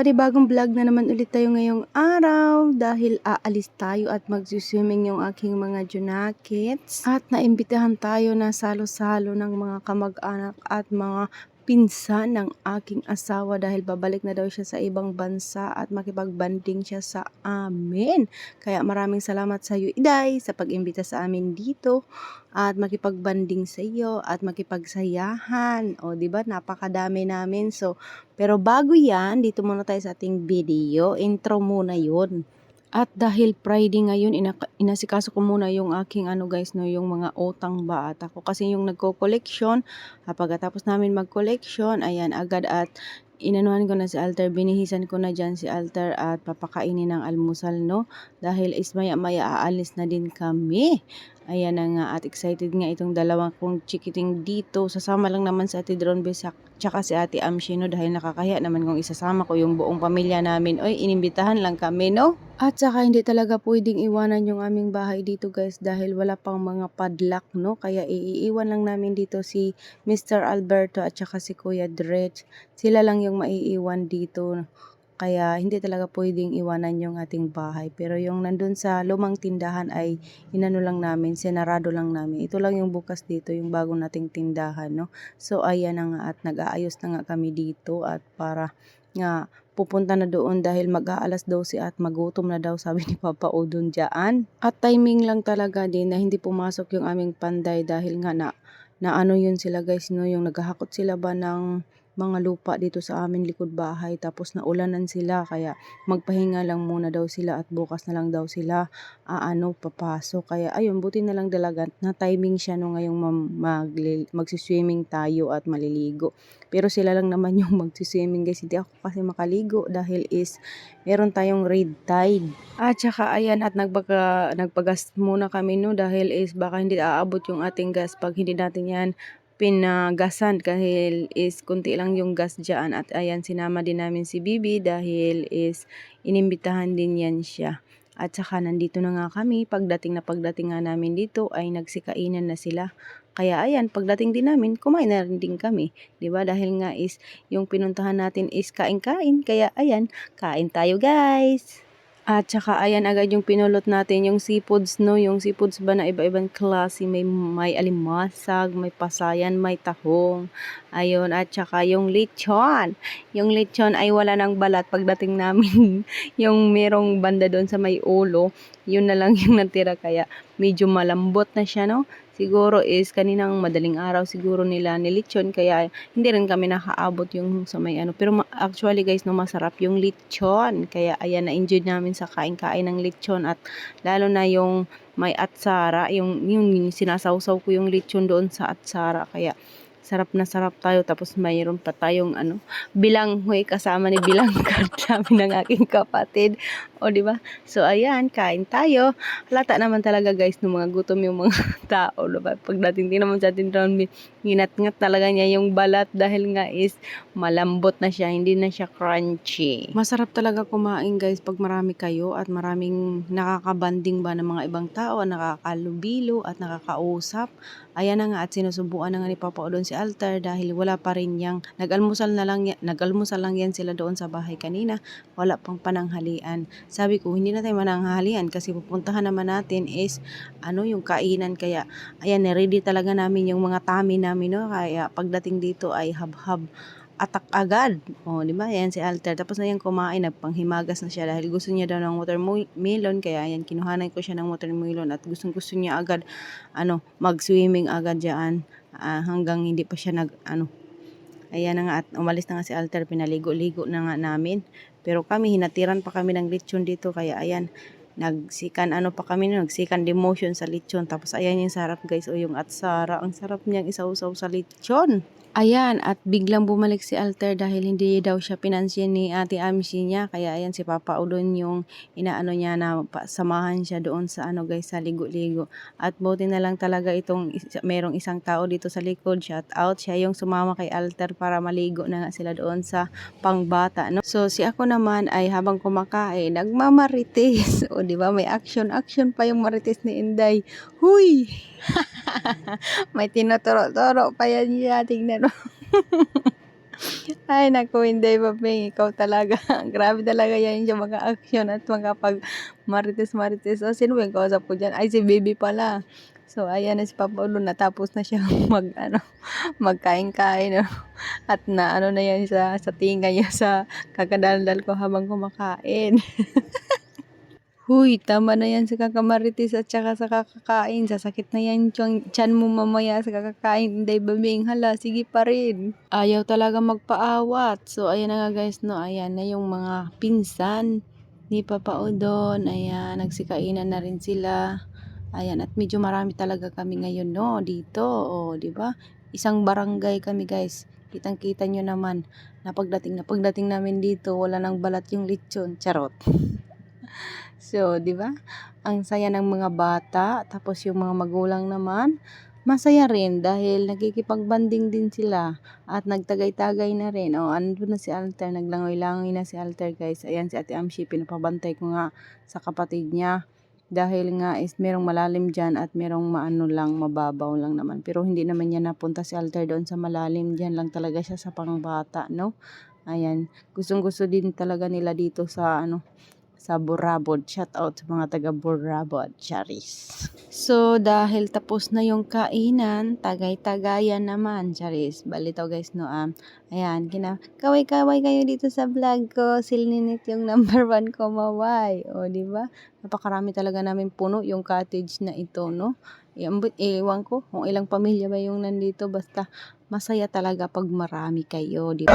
panibagong vlog na naman ulit tayo ngayong araw dahil aalis tayo at magsiswimming yung aking mga junakets at naimbitahan tayo na salo-salo ng mga kamag-anak at mga pinsan ng aking asawa dahil babalik na daw siya sa ibang bansa at makipagbanding siya sa amin. Kaya maraming salamat sa iyo, Iday, sa pag-imbita sa amin dito at makipagbanding sa iyo at makipagsayahan. O, di ba? Napakadami namin. So, pero bago yan, dito muna tayo sa ating video. Intro muna yun. At dahil Friday ngayon, ina- inasikaso ko muna yung aking ano guys, no, yung mga utang ba. At ako kasi yung nagko-collection, ah, pagkatapos namin mag-collection, ayan, agad at inanuhan ko na si Alter, binihisan ko na dyan si Alter at papakainin ng almusal, no? Dahil is maya-maya aalis na din kami. Ayan na nga at excited nga itong dalawang kong chikiting dito. Sasama lang naman si Ate Drone Besak tsaka si Ate Amshino dahil nakakahiya naman kung isasama ko yung buong pamilya namin. Oy, inimbitahan lang kami, no? At saka hindi talaga pwedeng iwanan yung aming bahay dito guys dahil wala pang mga padlock, no? Kaya iiwan lang namin dito si Mr. Alberto at saka si Kuya Dredge. Sila lang yung maiiwan dito. Kaya hindi talaga pwedeng iwanan yung ating bahay. Pero yung nandun sa lumang tindahan ay inano lang namin, senarado lang namin. Ito lang yung bukas dito, yung bago nating tindahan, no? So ayan na nga at nag-aayos na nga kami dito at para nga pupunta na doon dahil mag-aalas 12 at magutom na daw sabi ni Papa Odon dyan. At timing lang talaga din na hindi pumasok yung aming panday dahil nga na, na ano yun sila guys no yung naghahakot sila ba ng mga lupa dito sa amin likod bahay tapos naulanan sila kaya magpahinga lang muna daw sila at bukas na lang daw sila aano papasok. Kaya ayun buti na lang dalaga na timing siya no ngayong magli- magsiswimming tayo at maliligo. Pero sila lang naman yung magsiswimming guys. Hindi ako kasi makaligo dahil is meron tayong red tide. At saka ayan at nagbaga, nagpagas muna kami no dahil is baka hindi aabot yung ating gas pag hindi natin yan pinagasan dahil is kunti lang yung gas dyan at ayan sinama din namin si Bibi dahil is inimbitahan din yan siya. At saka nandito na nga kami, pagdating na pagdating nga namin dito ay nagsikainan na sila. Kaya ayan, pagdating din namin, kumain na rin din kami. ba Dahil nga is, yung pinuntahan natin is kain-kain. Kaya ayan, kain tayo guys! At saka ayan agad yung pinulot natin, yung seafoods no, yung seafoods ba na iba-ibang klase, may, may alimasag, may pasayan, may tahong, ayun, at saka yung lechon. Yung lechon ay wala ng balat pagdating namin, yung merong banda doon sa may ulo, yun na lang yung natira, kaya medyo malambot na siya no. Siguro is kaninang madaling araw siguro nila nilitsyon kaya hindi rin kami nakaabot yung sa may ano. Pero actually guys no masarap yung lechon. Kaya ayan na enjoy namin sa kain-kain ng lechon at lalo na yung may atsara, yung, yung sinasawsaw ko yung lechon doon sa atsara. Kaya sarap na sarap tayo tapos mayroon pa tayong ano bilanghoy kasama ni bilangkad sabi ng aking kapatid. O di ba? So ayan kain tayo. Halata naman talaga guys no mga gutom yung mga tao diba pagdating din naman sa atin doon nginat-ngat talaga niya yung balat dahil nga is malambot na siya hindi na siya crunchy. Masarap talaga kumain guys pag marami kayo at maraming nakakabanding ba ng mga ibang tao nakakalubilo at nakakausap. Ayan na nga at sinusubuan na nga ni Papa doon si altar dahil wala pa rin yang nag-almusal na lang nag-almusal lang yan sila doon sa bahay kanina. Wala pang pananghalian. Sabi ko hindi na tayo mananghalian kasi pupuntahan naman natin is ano yung kainan. Kaya ayan ready talaga namin yung mga tami namin no kaya pagdating dito ay hab-hab atak agad. O, di ba? Yan si Alter. Tapos na yan kumain, nagpanghimagas na siya dahil gusto niya daw ng watermelon. Kaya yan, kinuhanan ko siya ng watermelon at gustong gusto niya agad, ano, mag-swimming agad dyan ah, hanggang hindi pa siya nag, ano, ayan na nga at umalis na nga si Alter, pinaligo-ligo na nga namin. Pero kami, hinatiran pa kami ng lechon dito. Kaya ayan, nagsikan ano pa kami nagsikan demotion sa lechon. Tapos ayan yung sarap guys. O yung atsara ang sarap niyang isaw-saw sa lechon Ayan, at biglang bumalik si Alter dahil hindi daw siya pinansyan ni Ate Amshi niya. Kaya ayan si Papa Udon yung inaano niya na samahan siya doon sa ano guys, sa ligo-ligo. At buti na lang talaga itong merong isang tao dito sa likod. Shout out siya yung sumama kay Alter para maligo na nga sila doon sa pangbata. No? So si ako naman ay habang kumakain, nagmamarites. o di ba may action, action pa yung marites ni Inday. Huy! May tinuturo-turo pa yan siya. Tingnan mo. Ay, naku, hindi, Babing. Ikaw talaga. Grabe talaga yan yung mga action at mga pag marites-marites. O, sino ba yung kausap ko dyan? Ay, si Baby pala. So, ayan na si Papa Ulo. Natapos na siya mag, ano, magkain-kain. No? At na, ano na yan sa, sa tinga niya sa kakadaldal ko habang kumakain. Huy, tama na yan sa kakamaritis at saka sa kakakain. Sasakit na yan tiyan, tiyan mo mamaya sa kakakain. Hindi babing, hala, sige pa rin. Ayaw talaga magpaawat. So, ayan na nga guys, no. Ayan na yung mga pinsan ni Papa Odon. Ayan, nagsikainan na rin sila. Ayan, at medyo marami talaga kami ngayon, no, dito. O, di ba? Isang barangay kami, guys. Kitang-kita nyo naman na pagdating na pagdating namin dito, wala nang balat yung lechon. Charot. So, di ba? Ang saya ng mga bata, tapos yung mga magulang naman, masaya rin dahil nakikipagbanding din sila at nagtagay-tagay na rin. O, ano na si Alter, naglangoy-langoy na si Alter guys. Ayan si Ate Amshi, pinapabantay ko nga sa kapatid niya. Dahil nga is merong malalim dyan at merong maano lang, mababaw lang naman. Pero hindi naman niya napunta si Alter doon sa malalim. Dyan lang talaga siya sa pangbata, no? Ayan, gustong-gusto din talaga nila dito sa ano, sa Burabod. Shout out sa mga taga Burabod, Charis. So, dahil tapos na yung kainan, tagay-tagayan naman, Charis. Balito guys, no, um, ayan, kina, kaway-kaway kayo dito sa vlog ko. Silninit yung number one ko, maway. O, di ba? Napakarami talaga namin puno yung cottage na ito, no? Ewan ko kung ilang pamilya ba yung nandito. Basta, masaya talaga pag marami kayo, di ba?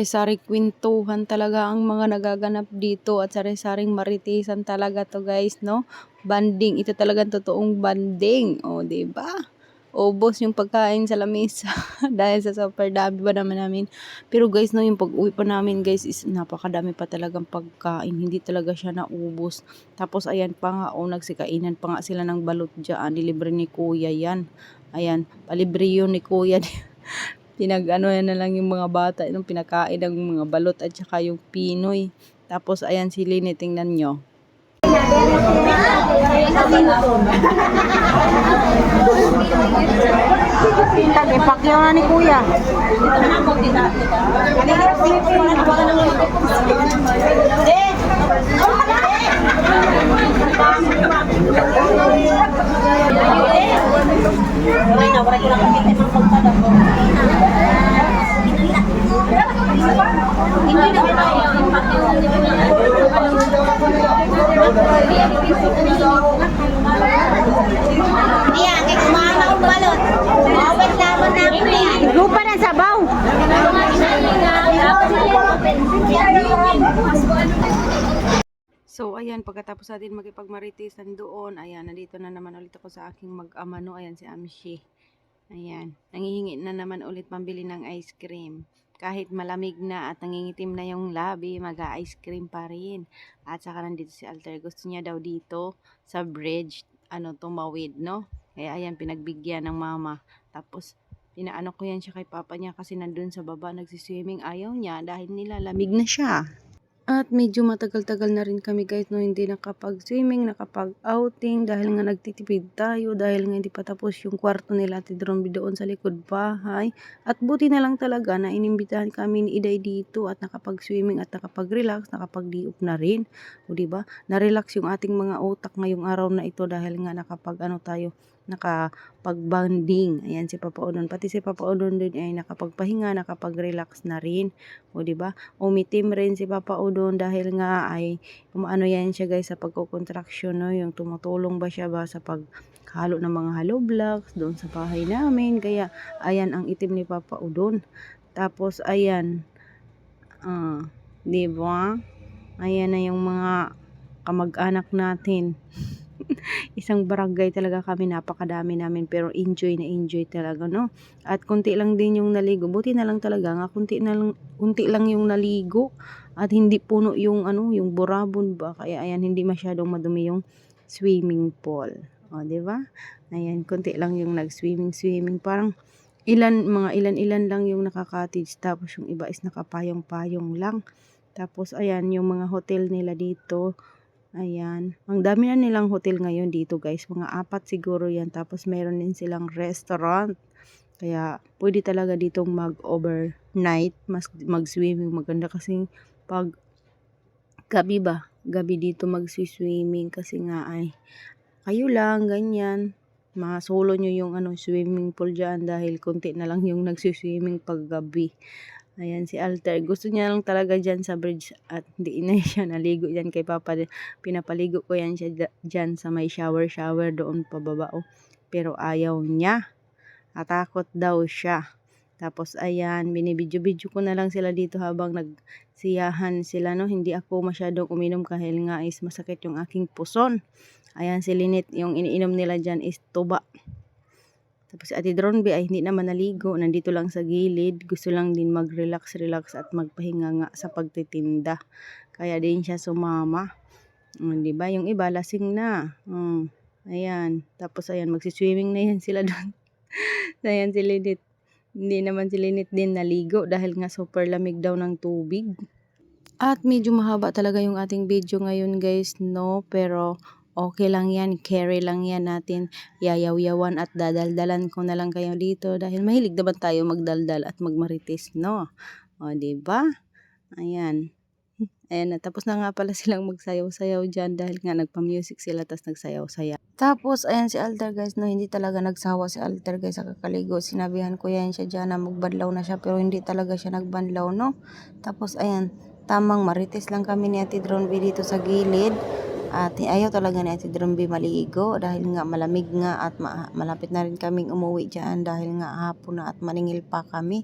Sari-sari kwentuhan talaga ang mga nagaganap dito at sari-saring maritisan talaga to guys, no? Banding, ito talagang totoong banding. O, di ba? Ubos yung pagkain sa lamesa dahil sa super dami ba naman namin. Pero guys, no, yung pag-uwi pa namin guys is napakadami pa talagang pagkain. Hindi talaga siya naubos. Tapos ayan pa nga, o nagsikainan pa nga sila ng balot dyan. Nilibre ni kuya yan. Ayan, palibre yun ni kuya. pinag-ano na lang yung mga bata, yung pinakain ng mga balot at saka yung pinoy. Tapos ayan si Lini, tingnan nyo. Ipakyaw na ni kuya. Ayan, kay kumama ang balot. Mawawit lamang na ako yan. Lupa ng sabaw. So, ayan, pagkatapos natin makipagmaritisan doon, ayan, nandito na naman ulit ako sa aking mag-amano, ayan si Amshi. Ayan, nangihingi na naman ulit pambili ng ice cream. Kahit malamig na at nangingitim na yung labi, mag-ice cream pa rin. At saka nandito si Alter, gusto niya daw dito sa bridge, ano, tumawid, no? Kaya ayan, pinagbigyan ng mama. Tapos, pinaano ko yan siya kay papa niya kasi nandun sa baba nagsiswimming. Ayaw niya dahil nilalamig na siya. At medyo matagal-tagal na rin kami guys no hindi nakapag-swimming, nakapag-outing dahil nga nagtitipid tayo dahil nga hindi pa tapos yung kwarto nila Ate Dromby doon sa likod bahay. At buti na lang talaga na inimbitahan kami ni Iday dito at nakapag-swimming at nakapag-relax, nakapag-diop na rin. O ba? Na-relax yung ating mga utak ngayong araw na ito dahil nga nakapag ano tayo, nakapag-bonding. Ayan si Papa Udon. Pati si Papa Udon din ay nakapagpahinga, nakapag-relax na rin. O di ba? Umitim rin si Papa Udon dahil nga ay umaano yan siya guys sa pagko-contraction no, yung tumutulong ba siya ba sa pag halo ng mga hollow blocks doon sa bahay namin. Kaya ayan ang itim ni Papa Udon. Tapos ayan ah, di ba? Ayan na yung mga kamag-anak natin. Isang barangay talaga kami, napakadami namin pero enjoy na enjoy talaga, no? At kunti lang din yung naligo. Buti na lang talaga nga kunti na lang kunti lang yung naligo at hindi puno yung ano, yung burabon ba. Kaya ayan hindi masyadong madumi yung swimming pool. O, di ba? Ayan, kunti lang yung nag-swimming swimming. Parang ilan mga ilan-ilan lang yung nakaka-cottage tapos yung iba is nakapayong-payong lang. Tapos ayan yung mga hotel nila dito. Ayan. Ang dami na nilang hotel ngayon dito guys. Mga apat siguro yan. Tapos meron din silang restaurant. Kaya pwede talaga ditong mag-overnight. Mag-swimming. Maganda kasi pag gabi ba? Gabi dito mag-swimming kasi nga ay kayo lang, ganyan. Masolo nyo yung ano, swimming pool dyan dahil konti na lang yung nagsiswimming pag gabi. Ayan si Alter. Gusto niya lang talaga dyan sa bridge at hindi na siya naligo dyan kay Papa. Pinapaligo ko yan siya dya- dyan sa may shower-shower doon pababa. Oh. Pero ayaw niya. Natakot daw siya. Tapos ayan, binibidyo-bidyo ko na lang sila dito habang nagsiyahan sila. No? Hindi ako masyadong uminom kahil nga is masakit yung aking puson. Ayan si Linit, yung iniinom nila dyan is tuba. Tapos si Ate Dronby ay hindi naman naligo, nandito lang sa gilid. Gusto lang din mag-relax, relax at magpahinga nga sa pagtitinda. Kaya din siya sumama. Mm, 'di ba? Yung iba lasing na. Mm, ayan. Tapos ayan, magsiswimming na yan sila doon. ayan si Linit. Hindi naman si Linit din naligo dahil nga super lamig daw ng tubig. At medyo mahaba talaga yung ating video ngayon guys, no? Pero okay lang yan, carry lang yan natin. Yayaw-yawan at dadaldalan ko na lang kayo dito dahil mahilig naman tayo magdaldal at magmarites, no? O, ba? Ayan. Ayan na, tapos na nga pala silang magsayaw-sayaw dyan dahil nga nagpa-music sila tapos nagsayaw-sayaw. Tapos, ayan si Alter guys, no, hindi talaga nagsawa si Alter guys sa kakaligo. Sinabihan ko yan siya dyan na magbanlaw na siya pero hindi talaga siya nagbanlaw, no? Tapos, ayan, tamang marites lang kami ni Ate Dronby dito sa gilid. At ayaw talaga ni Ate Dronby maligo dahil nga malamig nga at ma- malapit na rin kaming umuwi dyan dahil nga hapon na at maningil pa kami.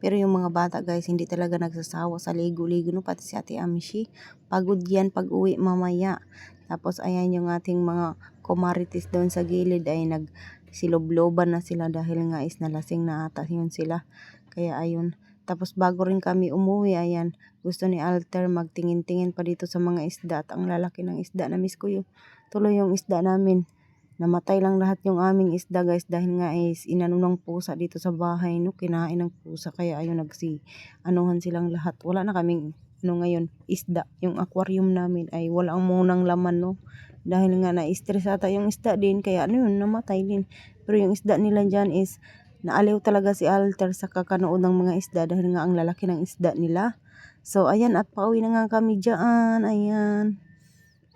Pero yung mga bata guys, hindi talaga nagsasawa sa ligo-ligo no, pati si Ate Amshi. Pagod yan pag uwi mamaya. Tapos ayan yung ating mga kumarites doon sa gilid ay nag silobloban na sila dahil nga is nalasing na ata yun sila. Kaya ayun. Tapos bago rin kami umuwi, ayan, gusto ni Alter magtingin-tingin pa dito sa mga isda at ang lalaki ng isda. Na-miss ko yung tuloy yung isda namin. Namatay lang lahat yung aming isda guys dahil nga is inano ng pusa dito sa bahay no? Kinain ng pusa kaya ayun nagsi anuhan silang lahat. Wala na kaming ano ngayon isda. Yung aquarium namin ay wala ang munang laman no? Dahil nga na-stress ata yung isda din kaya ano yun namatay din. Pero yung isda nila dyan is naaliw talaga si Alter sa kakanood ng mga isda dahil nga ang lalaki ng isda nila. So ayan at pauwi na nga kami dyan. Ayan.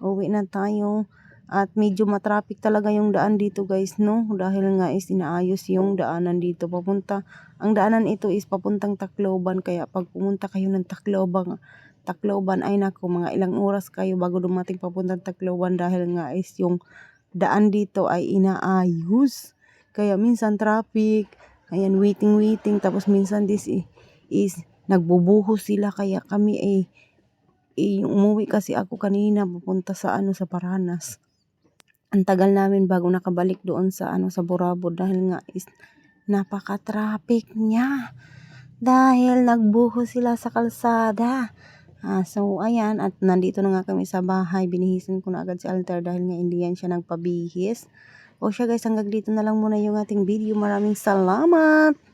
Uwi na tayo. At medyo matraffic talaga yung daan dito guys no? Dahil nga is inaayos yung daanan dito papunta. Ang daanan ito is papuntang Tacloban. Kaya pag pumunta kayo ng Tacloban Tacloban ay nako mga ilang oras kayo bago dumating papuntang Tacloban dahil nga is yung daan dito ay inaayos kaya minsan traffic ayan waiting waiting tapos minsan this i- is nagbubuhos sila kaya kami ay eh, umuwi kasi ako kanina pupunta sa ano sa Paranas ang tagal namin bago nakabalik doon sa ano sa Borabo dahil nga is napaka-traffic niya. Dahil nagbuho sila sa kalsada. Ah, so ayan at nandito na nga kami sa bahay. Binihisan ko na agad si Alter dahil nga hindi yan siya nagpabihis. O siya guys, hanggang dito na lang muna yung ating video. Maraming salamat!